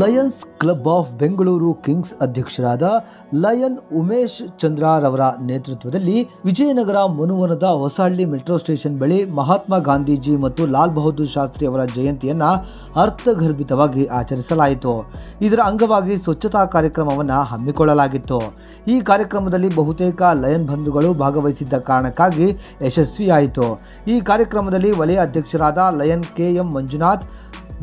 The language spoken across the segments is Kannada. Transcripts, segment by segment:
Lions club of Bengaluru kings ಅಧ್ಯಕ್ಷರಾದ ಲಯನ್ ಉಮೇಶ್ ಚಂದ್ರಾರವರ ನೇತೃತ್ವದಲ್ಲಿ ವಿಜಯನಗರ ಮನುವನದ ಹೊಸಹಳ್ಳಿ ಮೆಟ್ರೋ ಸ್ಟೇಷನ್ ಬಳಿ ಮಹಾತ್ಮ ಗಾಂಧೀಜಿ ಮತ್ತು ಲಾಲ್ ಬಹದ್ದೂರ್ ಶಾಸ್ತ್ರಿ ಅವರ ಜಯಂತಿಯನ್ನ ಅರ್ಥಗರ್ಭಿತವಾಗಿ ಆಚರಿಸಲಾಯಿತು. ಇದರ ಅಂಗವಾಗಿ ಸ್ವಚ್ಛತಾ ಕಾರ್ಯಕ್ರಮವನ್ನು ಹಮ್ಮಿಕೊಳ್ಳಲಾಗಿತ್ತು. ಈ ಕಾರ್ಯಕ್ರಮದಲ್ಲಿ ಬಹುತೇಕ ಲಯನ್ ಬಂಧುಗಳು ಭಾಗವಹಿಸಿದ್ದ ಕಾರಣಕ್ಕಾಗಿ ಯಶಸ್ವಿಯಾಯಿತು. ಈ ಕಾರ್ಯಕ್ರಮದಲ್ಲಿ ವಲಯ ಅಧ್ಯಕ್ಷರಾದ ಲಯನ್ ಕೆ ಎಂ ಮಂಜುನಾಥ್,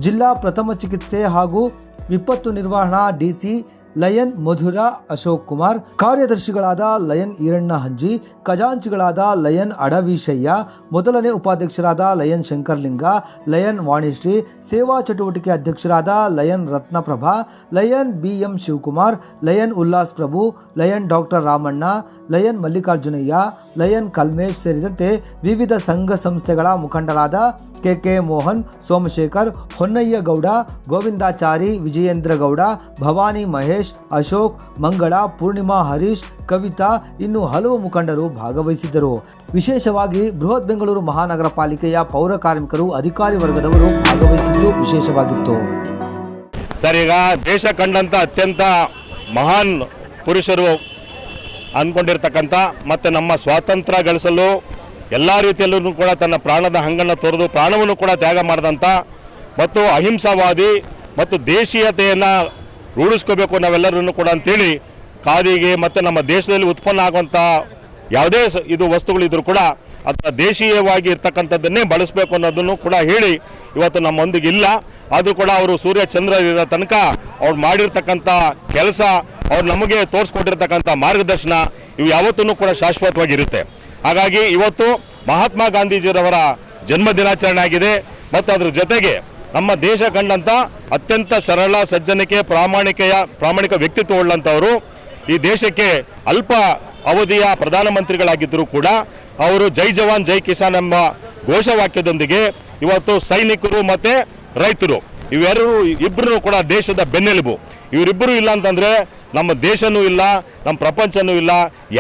ಜಿಲ್ಲಾ ಪ್ರಥಮ ಚಿಕಿತ್ಸೆ ಹಾಗೂ ವಿಪತ್ತು ನಿರ್ವಹಣಾ ಡಿಸಿ ಲಯನ್ ಮಧುರ ಅಶೋಕ್ ಕುಮಾರ್, ಕಾರ್ಯದರ್ಶಿಗಳಾದ ಲಯನ್ ಈರಣ್ಣ ಹಂಜಿ, ಖಜಾಂಚಿಗಳಾದ ಲಯನ್ ಅಡವಿಶಯ್ಯ ಮೊದಲನೇ ಉಪಾಧ್ಯಕ್ಷರಾದ ಲಯನ್ ಶಂಕರ್ಲಿಂಗ, ಲಯನ್ ವಾಣಿಶ್ರೀ, ಸೇವಾ ಚಟುವಟಿಕೆ ಅಧ್ಯಕ್ಷರಾದ lion Ratnaprabha, lion B M Shivakumar, lion Ullas Prabhu, lion doctor Ramanna, lion Mallikarjunayya, lion Kalmesh ಸೇರಿದಂತೆ ವಿವಿಧ ಸಂಘ ಸಂಸ್ಥೆಗಳ ಮುಖಂಡರಾದ ಕೆ ಕೆ ಮೋಹನ್, ಸೋಮಶೇಖರ್, ಹೊನ್ನಯ್ಯ ಗೌಡ, ಗೋವಿಂದಾಚಾರಿ, ವಿಜಯೇಂದ್ರ ಗೌಡ, ಭವಾನಿ ಮಹೇಶ್, ಅಶೋಕ್, ಮಂಗಳ, ಪೂರ್ಣಿಮಾ ಹರೀಶ್, ಕವಿತಾ ಇನ್ನು ಹಲವು ಮುಖಂಡರು ಭಾಗವಹಿಸಿದ್ದರು. ವಿಶೇಷವಾಗಿ ಬೃಹತ್ ಬೆಂಗಳೂರು ಮಹಾನಗರ ಪಾಲಿಕೆಯ ಪೌರ ಕಾರ್ಮಿಕರು, ಅಧಿಕಾರಿ ವರ್ಗದವರು ಭಾಗವಹಿಸಿದ್ದು ವಿಶೇಷವಾಗಿತ್ತು. ಸರ್, ಈಗ ದೇಶ ಕಂಡಂಥ ಅತ್ಯಂತ ಮಹಾನ್ ಪುರುಷರು ಅಂದ್ಕೊಂಡಿರ್ತಕ್ಕಂಥ ಮತ್ತು ನಮ್ಮ ಸ್ವಾತಂತ್ರ್ಯ ಗಳಿಸಲು ಎಲ್ಲ ರೀತಿಯಲ್ಲೂ ಕೂಡ ತನ್ನ ಪ್ರಾಣದ ಹಂಗನ್ನು ತೊರೆದು ಪ್ರಾಣವನ್ನು ಕೂಡ ತ್ಯಾಗ ಮಾಡಿದಂಥ ಮತ್ತು ಅಹಿಂಸಾವಾದಿ ಮತ್ತು ದೇಶೀಯತೆಯನ್ನು ರೂಢಿಸ್ಕೋಬೇಕು ನಾವೆಲ್ಲರೂ ಕೂಡ ಅಂತೇಳಿ ಖಾದಿಗೆ ಮತ್ತು ನಮ್ಮ ದೇಶದಲ್ಲಿ ಉತ್ಪನ್ನ ಆಗುವಂಥ ಯಾವುದೇ ಇದು ವಸ್ತುಗಳಿದ್ರು ಕೂಡ ಅಥವಾ ದೇಶೀಯವಾಗಿ ಇರ್ತಕ್ಕಂಥದ್ದನ್ನೇ ಬಳಸಬೇಕು ಅನ್ನೋದನ್ನು ಕೂಡ ಹೇಳಿ ಇವತ್ತು ನಮ್ಮೊಂದಿಗೆ ಇಲ್ಲ. ಆದರೂ ಕೂಡ ಅವರು ಸೂರ್ಯ ಚಂದ್ರ ಇರೋ ತನಕ ಅವ್ರು ಮಾಡಿರ್ತಕ್ಕಂಥ ಕೆಲಸ ಅವ್ರು ನಮಗೆ ತೋರಿಸ್ಕೊಟ್ಟಿರ್ತಕ್ಕಂಥ ಮಾರ್ಗದರ್ಶನ ಇವು ಯಾವತ್ತೂ ಕೂಡ ಶಾಶ್ವತವಾಗಿರುತ್ತೆ. ಹಾಗಾಗಿ ಇವತ್ತು ಮಹಾತ್ಮ ಗಾಂಧೀಜಿಯವರ ಜನ್ಮ ದಿನಾಚರಣೆ ಆಗಿದೆ. ಮತ್ತು ಅದರ ಜೊತೆಗೆ ನಮ್ಮ ದೇಶ ಕಂಡಂಥ ಅತ್ಯಂತ ಸರಳ, ಸಜ್ಜನಿಕೆ, ಪ್ರಾಮಾಣಿಕೆಯ, ಪ್ರಾಮಾಣಿಕ ವ್ಯಕ್ತಿತ್ವ ಉಳ್ಳಂಥವರು ಈ ದೇಶಕ್ಕೆ ಅಲ್ಪ ಅವಧಿಯ ಪ್ರಧಾನಮಂತ್ರಿಗಳಾಗಿದ್ದರೂ ಕೂಡ ಅವರು ಜೈ ಜವಾನ್, ಜೈ ಕಿಸಾನ್ ಎಂಬ ಘೋಷವಾಕ್ಯದೊಂದಿಗೆ ಇವತ್ತು ಸೈನಿಕರು ಮತ್ತು ರೈತರು. ಇವೆರೂ ಇಬ್ಬರೂ ಕೂಡ ದೇಶದ ಬೆನ್ನೆಲುಬು. ಇವರಿಬ್ಬರು ಇಲ್ಲ ಅಂತಂದರೆ ನಮ್ಮ ದೇಶನೂ ಇಲ್ಲ, ನಮ್ಮ ಪ್ರಪಂಚನೂ ಇಲ್ಲ,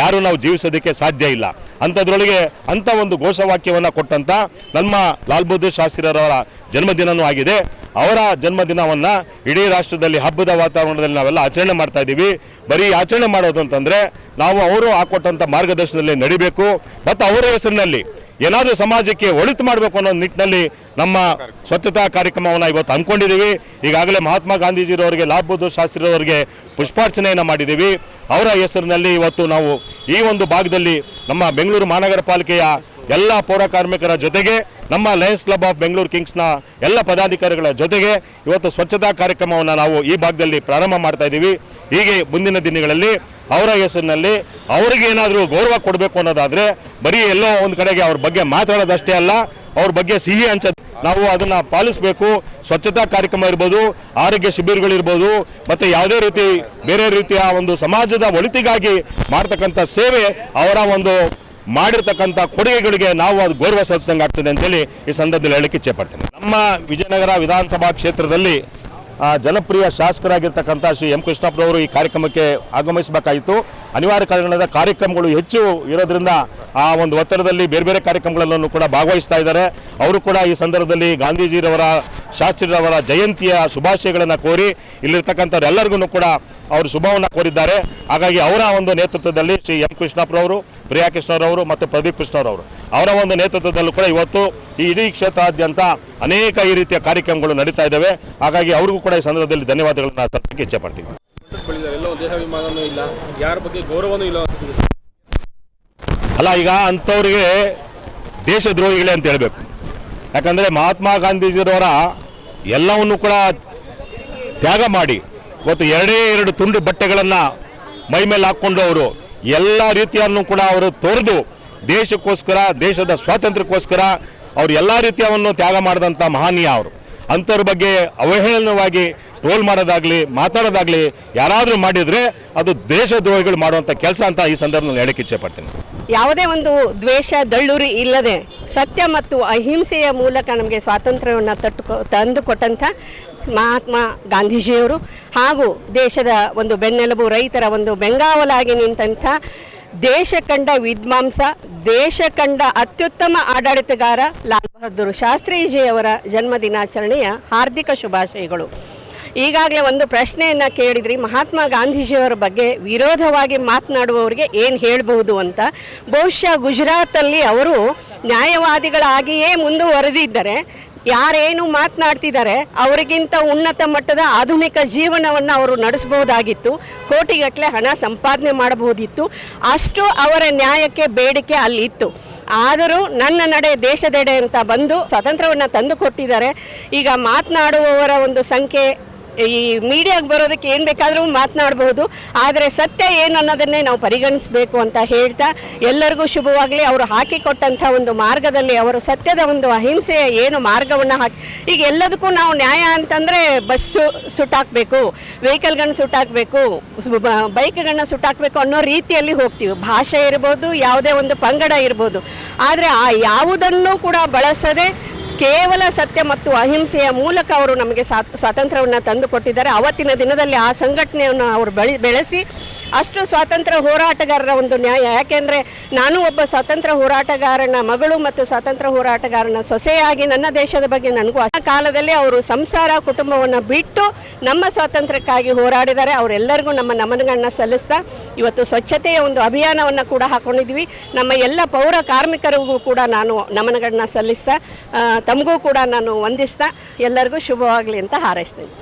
ಯಾರೂ ನಾವು ಜೀವಿಸೋದಕ್ಕೆ ಸಾಧ್ಯ ಇಲ್ಲ. ಅಂಥದ್ರೊಳಗೆ ಅಂಥ ಒಂದು ಘೋಷವಾಕ್ಯವನ್ನು ಕೊಟ್ಟಂಥ ನಮ್ಮ ಲಾಲ್ ಬಹದ್ದೂರ್ ಶಾಸ್ತ್ರಿಯರವರ ಜನ್ಮದಿನವೂ ಆಗಿದೆ. ಅವರ ಜನ್ಮದಿನವನ್ನು ಇಡೀ ರಾಷ್ಟ್ರದಲ್ಲಿ ಹಬ್ಬದ ವಾತಾವರಣದಲ್ಲಿ ನಾವೆಲ್ಲ ಆಚರಣೆ ಮಾಡ್ತಾ ಇದ್ದೀವಿ. ಬರೀ ಆಚರಣೆ ಮಾಡೋದು ಅಂತಂದರೆ ನಾವು ಅವರು ಹಾಕೊಟ್ಟಂಥ ಮಾರ್ಗದರ್ಶನದಲ್ಲಿ ನಡಿಬೇಕು. ಮತ್ತು ಅವರ ಹೆಸರಿನಲ್ಲಿ ಏನಾದರೂ ಸಮಾಜಕ್ಕೆ ಒಳಿತು ಮಾಡಬೇಕು ಅನ್ನೋ ನಿಟ್ಟಿನಲ್ಲಿ ನಮ್ಮ ಸ್ವಚ್ಛತಾ ಕಾರ್ಯಕ್ರಮವನ್ನು ಇವತ್ತು ಅಂದ್ಕೊಂಡಿದ್ದೀವಿ ಈಗಾಗಲೇ ಮಹಾತ್ಮ ಗಾಂಧೀಜಿರವರಿಗೆ ಲಾಲ್ ಬಹದ್ದೂರ್ ಶಾಸ್ತ್ರಿರವರಿಗೆ ಪುಷ್ಪಾರ್ಚನೆಯನ್ನು ಮಾಡಿದ್ದೀವಿ. ಅವರ ಹೆಸರಿನಲ್ಲಿ ಇವತ್ತು ನಾವು ಈ ಒಂದು ಭಾಗದಲ್ಲಿ ನಮ್ಮ ಬೆಂಗಳೂರು ಮಹಾನಗರ ಪಾಲಿಕೆಯ ಎಲ್ಲ ಪೌರ ಕಾರ್ಮಿಕರ ಜೊತೆಗೆ ನಮ್ಮ ಲಯನ್ಸ್ ಕ್ಲಬ್ ಆಫ್ ಬೆಂಗಳೂರು ಕಿಂಗ್ಸ್ನ ಎಲ್ಲ ಪದಾಧಿಕಾರಿಗಳ ಜೊತೆಗೆ ಇವತ್ತು ಸ್ವಚ್ಛತಾ ಕಾರ್ಯಕ್ರಮವನ್ನು ನಾವು ಈ ಭಾಗದಲ್ಲಿ ಪ್ರಾರಂಭ ಮಾಡ್ತಾ ಇದ್ದೀವಿ. ಹೀಗೆ ಮುಂದಿನ ದಿನಗಳಲ್ಲಿ ಅವರ ಹೆಸರಿನಲ್ಲಿ ಅವರಿಗೆ ಏನಾದರೂ ಗೌರವ ಕೊಡಬೇಕು ಅನ್ನೋದಾದರೆ ಬರೀ ಎಲ್ಲೋ ಒಂದು ಕಡೆಗೆ ಅವ್ರ ಬಗ್ಗೆ ಮಾತಾಡೋದಷ್ಟೇ ಅಲ್ಲ, ಅವ್ರ ಬಗ್ಗೆ ಸಿಹಿ ಹಂಚ, ನಾವು ಅದನ್ನು ಪಾಲಿಸಬೇಕು. ಸ್ವಚ್ಛತಾ ಕಾರ್ಯಕ್ರಮ ಇರ್ಬೋದು, ಆರೋಗ್ಯ ಶಿಬಿರಗಳಿರ್ಬೋದು ಮತ್ತು ಯಾವುದೇ ರೀತಿ ಬೇರೆ ರೀತಿಯ ಒಂದು ಸಮಾಜದ ಒಳಿತಿಗಾಗಿ ಮಾಡ್ತಕ್ಕಂಥ ಸೇವೆ ಅವರ ಒಂದು ಮಾಡಿರ್ತಕ್ಕಂಥ ಕೊಡುಗೆಗಳಿಗೆ ನಾವು ಅದು ಗೌರವ ಸಲ್ಲಿಸಿದಂಗೆ ಆಗ್ತದೆ ಅಂತೇಳಿ ಈ ಸಂದರ್ಭದಲ್ಲಿ ಹೇಳಕ್ಕೆ ಇಚ್ಛೆಪಡ್ತೇನೆ. ನಮ್ಮ ವಿಜಯನಗರ ವಿಧಾನಸಭಾ ಕ್ಷೇತ್ರದಲ್ಲಿ ಜನಪ್ರಿಯ ಶಾಸಕರಾಗಿರ್ತಕ್ಕಂಥ ಶ್ರೀ ಎಂ ಕೃಷ್ಣಪ್ಪನವರು ಈ ಕಾರ್ಯಕ್ರಮಕ್ಕೆ ಆಗಮಿಸಬೇಕಾಯಿತು. ಅನಿವಾರ್ಯ ಕಾರಣದ ಕಾರ್ಯಕ್ರಮಗಳು ಹೆಚ್ಚು ಇರೋದ್ರಿಂದ ಆ ಒಂದು ಒತ್ತಡದಲ್ಲಿ ಬೇರೆ ಬೇರೆ ಕಾರ್ಯಕ್ರಮಗಳನ್ನು ಕೂಡ ಭಾಗವಹಿಸ್ತಾ ಇದ್ದಾರೆ. ಅವರು ಕೂಡ ಈ ಸಂದರ್ಭದಲ್ಲಿ ಗಾಂಧೀಜಿರವರ, ಶಾಸ್ತ್ರಿರವರ ಜಯಂತಿಯ ಶುಭಾಶಯಗಳನ್ನು ಕೋರಿ ಇಲ್ಲಿರ್ತಕ್ಕಂಥವ್ರೆಲ್ಲರಿಗೂ ಕೂಡ ಅವರು ಶುಭವನ್ನು ಕೋರಿದ್ದಾರೆ. ಹಾಗಾಗಿ ಅವರ ಒಂದು ನೇತೃತ್ವದಲ್ಲಿ ಶ್ರೀ ಎಂ ಕೃಷ್ಣಪ್ಪರವರು ಪ್ರಿಯಾ ಕೃಷ್ಣರವರು ಮತ್ತು ಪ್ರದೀಪ್ ಕೃಷ್ಣರವರು ಅವರ ಒಂದು ನೇತೃತ್ವದಲ್ಲೂ ಕೂಡ ಇವತ್ತು ಈ ಇಡೀ ಕ್ಷೇತ್ರಾದ್ಯಂತ ಅನೇಕ ಈ ರೀತಿಯ ಕಾರ್ಯಕ್ರಮಗಳು ನಡೀತಾ ಇದ್ದಾವೆ. ಹಾಗಾಗಿ ಅವ್ರಿಗೂ ಕೂಡ ಈ ಸಂದರ್ಭದಲ್ಲಿ ಧನ್ಯವಾದಗಳನ್ನು ಸಲ್ಲಿಸಕ್ಕೆ ಇಚ್ಛೆ ಪಡ್ತೀವಿ ಬೆಳೆದಿದ್ದಾರೆ ಎಲ್ಲ ಒಂದು ದೇಹಾಭಿಮಾನನೂ ಇಲ್ಲ ಯಾರ ಬಗ್ಗೆ ಗೌರವನೂ ಇಲ್ಲ ಅನ್ಸುತ್ತೆ. ಅಲ್ಲ, ಈಗ ಅಂಥವ್ರಿಗೆ ದೇಶದ್ರೋಹಿಗಳೇ ಅಂತ ಹೇಳಬೇಕು. ಯಾಕಂದರೆ ಮಹಾತ್ಮ ಗಾಂಧೀಜಿಯವರ ಎಲ್ಲವನ್ನು ಕೂಡ ತ್ಯಾಗ ಮಾಡಿ, ಇವತ್ತು ಎರಡೇ ಎರಡು ತುಂಡು ಬಟ್ಟೆಗಳನ್ನು ಮೈ ಮೇಲೆ ಹಾಕ್ಕೊಂಡು ಅವರು ಎಲ್ಲ ರೀತಿಯನ್ನು ಕೂಡ ಅವರು ತೊರೆದು ದೇಶಕ್ಕೋಸ್ಕರ, ದೇಶದ ಸ್ವಾತಂತ್ರ್ಯಕ್ಕೋಸ್ಕರ ಅವರು ಎಲ್ಲ ರೀತಿಯವನ್ನು ತ್ಯಾಗ ಮಾಡಿದಂಥ ಮಹಾನೀಯ ಅವರು. ಅಂಥವ್ರ ಬಗ್ಗೆ ಅವಹೇಳನವಾಗಿ ಟ್ರೋಲ್ ಮಾಡೋದಾಗಲಿ, ಮಾತಾಡೋದಾಗಲಿ, ಯಾರಾದರೂ ಮಾಡಿದರೆ ಅದು ದೇಶದ್ರೋಹಿಗಳು ಮಾಡುವಂಥ ಕೆಲಸ ಅಂತ ಈ ಸಂದರ್ಭದಲ್ಲಿ ಹೇಳಕ್ಕೆ ಇಚ್ಛೆ ಪಡ್ತೀನಿ. ಯಾವುದೇ ಒಂದು ದ್ವೇಷ, ದಳ್ಳುರಿ ಇಲ್ಲದೆ ಸತ್ಯ ಮತ್ತು ಅಹಿಂಸೆಯ ಮೂಲಕ ನಮಗೆ ಸ್ವಾತಂತ್ರ್ಯವನ್ನು ತಟ್ಟು ತಂದುಕೊಟ್ಟಂಥ ಮಹಾತ್ಮ ಗಾಂಧೀಜಿಯವರು ಹಾಗೂ ದೇಶದ ಒಂದು ಬೆನ್ನೆಲುಬು ರೈತರ ಒಂದು ಬೆಂಗಾವಲಾಗಿ ನಿಂತಹ ದೇಶ ಕಂಡ ವಿದ್ವಾಂಸ, ದೇಶ ಕಂಡ ಅತ್ಯುತ್ತಮ ಆಡಳಿತಗಾರ ಲಾಲ್ ಬಹದ್ದೂರ್ ಶಾಸ್ತ್ರೀಜಿಯವರ ಜನ್ಮ ದಿನಾಚರಣೆಯ ಹಾರ್ದಿಕ ಶುಭಾಶಯಗಳು. ಈಗಾಗಲೇ ಒಂದು ಪ್ರಶ್ನೆಯನ್ನು ಕೇಳಿದ್ರಿ. ಮಹಾತ್ಮ ಗಾಂಧೀಜಿಯವರ ಬಗ್ಗೆ ವಿರೋಧವಾಗಿ ಮಾತನಾಡುವವರಿಗೆ ಏನು ಹೇಳಬಹುದು ಅಂತ. ಬಹುಶಃ ಗುಜರಾತಲ್ಲಿ ಅವರು ನ್ಯಾಯವಾದಿಗಳಾಗಿಯೇ ಮುಂದುವರೆದಿದ್ದರೆ, ಯಾರೇನು ಮಾತನಾಡ್ತಿದ್ದಾರೆ, ಅವರಿಗಿಂತ ಉನ್ನತ ಮಟ್ಟದ ಆಧುನಿಕ ಜೀವನವನ್ನು ಅವರು ನಡೆಸಬಹುದಾಗಿತ್ತು, ಕೋಟಿಗಟ್ಟಲೆ ಹಣ ಸಂಪಾದನೆ ಮಾಡಬಹುದಿತ್ತು, ಅಷ್ಟು ಅವರ ನ್ಯಾಯಕ್ಕೆ ಬೇಡಿಕೆ ಅಲ್ಲಿತ್ತು ಆದರೂ ನನ್ನ ನಡೆ ದೇಶದೆಡೆ ಅಂತ ಬಂದು ಸ್ವಾತಂತ್ರ್ಯವನ್ನು ತಂದುಕೊಟ್ಟಿದ್ದಾರೆ ಈಗ ಮಾತನಾಡುವವರ ಒಂದು ಸಂಖ್ಯೆ ಈ ಮೀಡಿಯಾಗೆ ಬರೋದಕ್ಕೆ ಏನು ಬೇಕಾದರೂ ಮಾತನಾಡಬಹುದು. ಆದರೆ ಸತ್ಯ ಏನು ಅನ್ನೋದನ್ನೇ ನಾವು ಪರಿಗಣಿಸಬೇಕು ಅಂತ ಹೇಳ್ತಾ ಎಲ್ಲರಿಗೂ ಶುಭವಾಗಲಿ. ಅವರು ಹಾಕಿಕೊಟ್ಟಂಥ ಒಂದು ಮಾರ್ಗದಲ್ಲಿ ಅವರು ಸತ್ಯದ ಒಂದು ಅಹಿಂಸೆಯ ಏನು ಮಾರ್ಗವನ್ನು ಹಾಕಿ ಈಗ ಎಲ್ಲದಕ್ಕೂ ನಾವು ನ್ಯಾಯ ಅಂತಂದರೆ ಬಸ್ಸು ಸುಟ್ಟಾಕಬೇಕು ವೆಹಿಕಲ್ಗಳನ್ನ ಸುಟ್ಟಾಕಬೇಕು ಬೈಕ್ಗಳನ್ನ ಸುಟ್ಟಾಕಬೇಕು ಅನ್ನೋ ರೀತಿಯಲ್ಲಿ ಹೋಗ್ತೀವಿ. ಭಾಷೆ ಇರ್ಬೋದು, ಯಾವುದೇ ಒಂದು ಪಂಗಡ ಇರ್ಬೋದು. ಆದರೆ ಆ ಯಾವುದನ್ನೂ ಕೂಡ ಬಳಸದೆ ಕೇವಲ ಸತ್ಯ ಮತ್ತು ಅಹಿಂಸೆಯ ಮೂಲಕ ಅವರು ನಮಗೆ ಸ್ವಾ- ಸ್ವಾತಂತ್ರ್ಯವನ್ನು ತಂದುಕೊಟ್ಟಿದ್ದಾರೆ. ಅವತ್ತಿನ ದಿನದಲ್ಲಿ ಆ ಸಂಘಟನೆಯನ್ನು ಅವರು ಬೆಳೆ, ಬೆಳೆಸಿ ಅಷ್ಟು ಸ್ವಾತಂತ್ರ್ಯ ಹೋರಾಟಗಾರರ ಒಂದು ನ್ಯಾಯ. ಯಾಕೆಂದರೆ ನಾನು ಒಬ್ಬ ಸ್ವಾತಂತ್ರ್ಯ ಹೋರಾಟಗಾರನ ಮಗಳು ಮತ್ತು ಸ್ವಾತಂತ್ರ್ಯ ಹೋರಾಟಗಾರನ ಸೊಸೆಯಾಗಿ ನನ್ನ ದೇಶದ ಬಗ್ಗೆ ನನಗೂ ಆ ಕಾಲದಲ್ಲಿ ಅವರು ಸಂಸಾರ ಕುಟುಂಬವನ್ನು ಬಿಟ್ಟು ನಮ್ಮ ಸ್ವಾತಂತ್ರ್ಯಕ್ಕಾಗಿ ಹೋರಾಡಿದ್ದಾರೆ ಅವರೆಲ್ಲರಿಗೂ ನಮ್ಮ ನಮನಗಳನ್ನ ಸಲ್ಲಿಸ್ತಾ ಇವತ್ತು ಸ್ವಚ್ಛತೆಯ ಒಂದು ಅಭಿಯಾನವನ್ನು ಕೂಡ ಹಾಕ್ಕೊಂಡಿದ್ವಿ ನಮ್ಮ ಎಲ್ಲ ಪೌರ ಕಾರ್ಮಿಕರಿಗೂ ಕೂಡ ನಾನು ನಮನಗಳನ್ನ ಸಲ್ಲಿಸ್ತಾ ತಮಗೂ ಕೂಡ ನಾನು ವಂದಿಸ್ತಾ ಎಲ್ಲರಿಗೂ ಶುಭವಾಗಲಿ ಅಂತ ಹಾರೈಸ್ತೀನಿ.